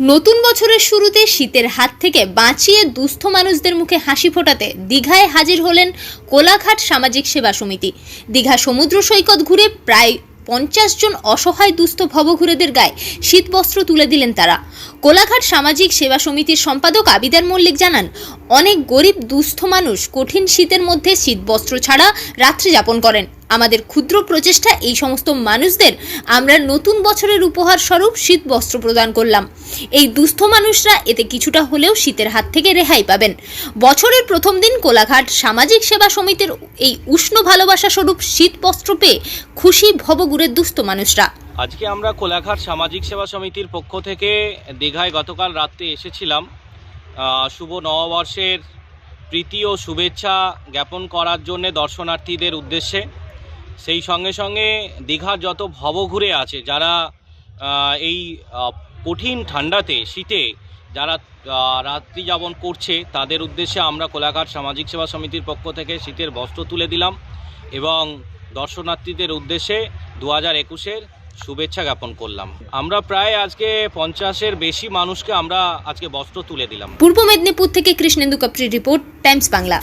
নতুন বছরের শুরুতে শীতের হাত থেকে বাঁচিয়ে দুস্থ মানুষদের মুখে হাসি ফোটাতে দীঘায় হাজির হলেন কোলাঘাট সামাজিক সেবা সমিতি। দীঘা সমুদ্র সৈকত ঘুরে প্রায় পঞ্চাশ জন অসহায় দুস্থ ভবঘুরেদের গায়ে শীতবস্ত্র তুলে দিলেন তারা। কোলাঘাট সামাজিক সেবা সমিতির সম্পাদক আবিদার মল্লিক জানান, অনেক গরিব, দুস্থ মানুষ কঠিন শীতের মধ্যে শীতবস্ত্র ছাড়া রাত্রি যাপন করেন। আমাদের ক্ষুদ্র প্রচেষ্টা এই সমস্ত মানুষদের আমরা নতুন বছরের উপহার স্বরূপ শীত বস্ত্র প্রদান করলাম। এই দুস্থ মানুষরা এতে কিছুটা হলেও শীতের হাত থেকে রেহাই পাবেন। বছরের প্রথম দিন কোলাঘাট সামাজিক সেবা সমিতির এই উষ্ণ ভালোবাসা স্বরূপ শীত বস্ত্র পেয়ে খুশি ভবগুরের দুস্থ মানুষরা। আজকে আমরা কোলাঘাট সামাজিক সেবা সমিতির পক্ষ থেকে দীঘায় গতকাল রাত্রে এসেছিলাম। শুভ নববর্ষের প্রীতি ও শুভেচ্ছা জ্ঞাপন করার জন্য দর্শনার্থীদের উদ্দেশ্যে। সেই সঙ্গে সঙ্গে দীঘার যত ভবঘুরে আছে, যারা এই কঠিন ঠান্ডাতে শীতে যারা রাত্রি যাপন করছে, তাদের উদ্দেশ্যে আমরা কোলাঘাট সামাজিক সেবা সমিতির পক্ষ থেকে শীতের বস্ত্র তুলে দিলাম এবং দর্শনার্থীদের উদ্দেশ্যে দু হাজার একুশের শুভেচ্ছা জ্ঞাপন করলাম। আমরা প্রায় আজকে পঞ্চাশের বেশি মানুষকে আমরা আজকে বস্ত্র তুলে দিলাম। পূর্ব মেদিনীপুর থেকে কৃষ্ণেন্দু কাপ্রির রিপোর্ট, টাইমস বাংলা।